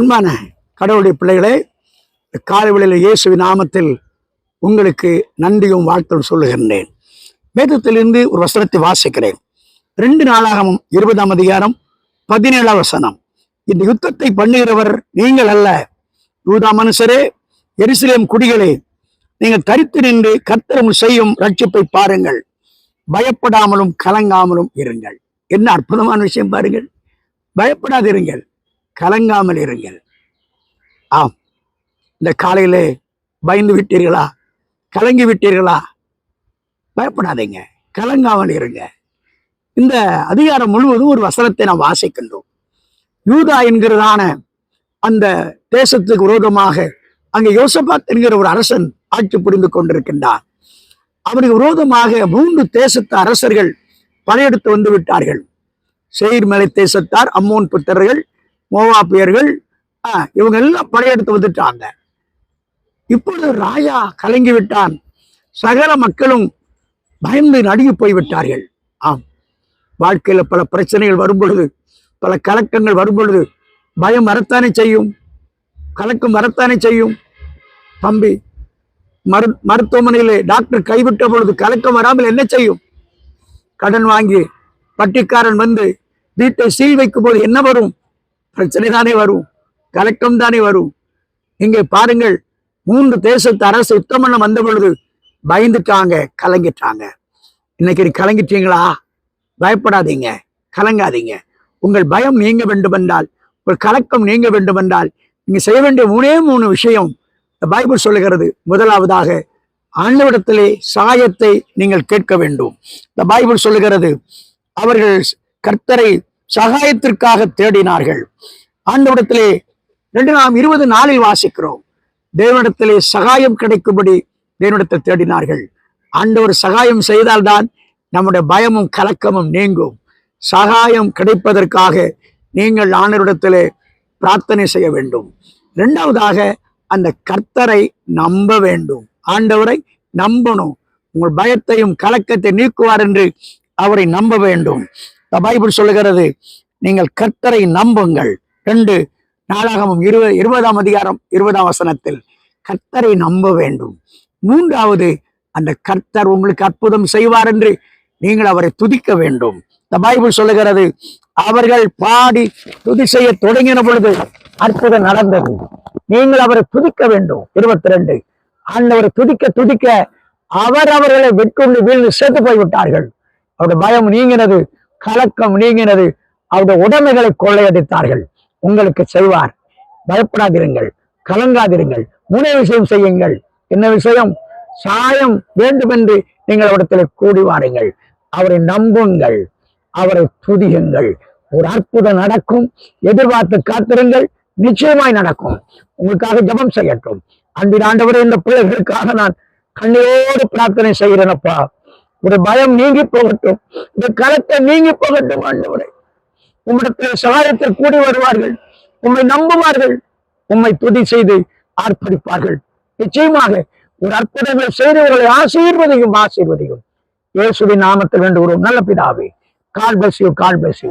அன்பான கடவுளுடைய பிள்ளைகளே காலவெளியில் இயேசுவின் நாமத்தில் உங்களுக்கு நன்றியும் வாழ்த்தும் சொல்லுகின்றேன். வேதத்திலிருந்து ஒரு வசனத்தை வாசிக்கிறேன். ரெண்டு நாளாகவும் இருபதாம் அதிகாரம் பதினேழாம் வசனம். இந்த யுத்தத்தை பண்ணுகிறவர் நீங்கள் அல்ல. யூதா மனுஷரே எருசலேம் குடிகளே நீங்கள் தரித்து நின்று கத்திரம் செய்யும் ரட்சிப்பை பாருங்கள். பயப்படாமலும் கலங்காமலும் இருங்கள். என்ன அற்புதமான விஷயம் பாருங்கள். பயப்படாதிருங்கள். கலங்காமல் இருங்கள். ஆம். இந்த காலையிலே பயந்து விட்டீர்களா? கலங்கி விட்டீர்களா? பயப்படாதீங்க. கலங்காமல் இருங்க. இந்த அதிகாரம் முழுவதும் ஒரு வசனத்தை நாம் வாசிக்கின்றோம். யூதா என்கிறதான அந்த தேசத்துக்கு விரோதமாக அங்கே யோசபாத் என்கிற ஒரு அரசன் ஆட்சி புரிந்து கொண்டிருக்கின்றார் அவருக்கு விரோதமாக மூன்று தேசத்து அரசர்கள் படையெடுத்து வந்து விட்டார்கள். செயிர்மலை தேசத்தார் அம்மோன் புத்தர்கள் மோவாப்பியர்கள் ஆ, இவங்க எல்லாம் படையெடுத்து வந்துட்டாங்க. இப்பொழுது ராஜா கலங்கி விட்டான் சகல மக்களும் பயந்து நடுங்கி போய் விட்டார்கள் ஆம். வாழ்க்கையில் பல பிரச்சனைகள் வரும் பொழுது பல கலக்கங்கள் வரும் பொழுது பயம் வரத்தானே செய்யும்? கலக்கம் வரத்தானே செய்யும்? தம்பி மரு மருத்துவமனையில் டாக்டர் கைவிட்ட பொழுது கலக்கம் வராமல் என்ன செய்யும்? கடன் வாங்கி பட்டிக்காரன் வந்து வீட்டை சீல் வைக்கும் போது என்ன வரும்? பிரச்சனை தானே வரும். கலக்கம் தானே வரும். இங்கே பாருங்கள் மூன்று தேசத்து அரசு யுத்தம் பண்ண வந்த பொழுது பயந்துட்டாங்க கலங்கிட்டாங்க. இன்னைக்கு நீ கலங்கிட்டீங்களா? பயப்படாதீங்க கலங்காதீங்க. உங்கள் பயம் நீங்க வேண்டும் என்றால் உங்கள் கலக்கம் நீங்க வேண்டும் என்றால் நீங்க செய்ய வேண்டிய மூணே மூணு விஷயம் இந்த பைபிள் சொல்லுகிறது. முதலாவதாக ஆண்டவிடத்திலே சாயத்தை நீங்கள் கேட்க வேண்டும். இந்த பைபிள் சொல்லுகிறது அவர்கள் கர்த்தரை சகாயத்திற்காக தேடினார்கள். ஆண்டவிடத்திலே ரெண்டு நாம் இருபது நாளில் வாசிக்கிறோம். தேவனிடத்திலே சகாயம் கிடைக்கும்படி தேவனிடத்தை தேடினார்கள். ஆண்டவர் சகாயம் செய்தால்தான் நம்முடைய பயமும் கலக்கமும் நீங்கும். சகாயம் கிடைப்பதற்காக நீங்கள் ஆண்டவரிடத்திலே பிரார்த்தனை செய்ய வேண்டும். இரண்டாவதாக அந்த கர்த்தரை நம்ப வேண்டும். ஆண்டவரை நம்பணும். உங்கள் பயத்தையும் கலக்கத்தை நீக்குவார் என்று அவரை நம்ப வேண்டும். பைபிள் சொல்லுகிறது நீங்கள் கர்த்தரை நம்புங்கள். ரெண்டு நாளாகவும் இருபது இருபதாம் அதிகாரம் இருபதாம் வசனத்தில் கர்த்தரை நம்ப வேண்டும். மூன்றாவது அந்த கர்த்தர் உங்களுக்கு அற்புதம் செய்வார் என்று நீங்கள் அவரை துதிக்க வேண்டும். இந்த பைபிள் சொல்லுகிறது அவர்கள் பாடி துதி செய்ய தொடங்கின பொழுது அற்புதம் நடந்தது. நீங்கள் அவரை துதிக்க வேண்டும். இருபத்தி ரெண்டு ஆண்டவரை துதிக்க துதிக்க அவர் அவர்களை வெட்கொண்டு வீழ்ந்து சேர்த்து போய்விட்டார்கள். அவருடைய பயம் நீங்கினது. கலக்கம் நீங்கினது அவருடைய உடைமைகளை கொள்ளையடித்தார்கள். உங்களுக்கு செய்வார். பயப்படாதிருங்கள். கலங்காதிருங்கள். மூணே விஷயம் செய்யுங்கள். என்ன விஷயம்? சாயம் வேண்டும் என்று நீங்கள் அவரிடத்தில் கூடி வாருங்கள். அவரை நம்புங்கள். அவரை துதியுங்கள். ஒரு அற்புதம் நடக்கும். எதிர்பார்த்து காத்திருங்கள். நிச்சயமாய் நடக்கும். உங்களுக்காக ஜெபம் செய்யட்டும். அன்பின் ஆண்டவரே இந்த பிள்ளைகளுக்காக நான் கண்ணீரோடு பிரார்த்தனை செய்கிறேனப்பா ஒரு பயம் நீங்கி போகட்டும். இந்த கலத்தை நீங்கி போகட்டும் ஆண்டவரை. உம்மிடத்தில் சகாயத்தில் கூடி வருவார்கள். உம்மை நம்புவார்கள் உம்மை துதி செய்து ஆர்ப்பரிப்பார்கள். நிச்சயமாக ஒரு அற்புதங்கள் செய்தவர்களை ஆசீர்வதியும் ஆசீர்வதியும் இயேசுவின் நாமத்தில் வேண்டுகிறோம். நல்ல பிதாவே கால் பஸ் கால் பஸ்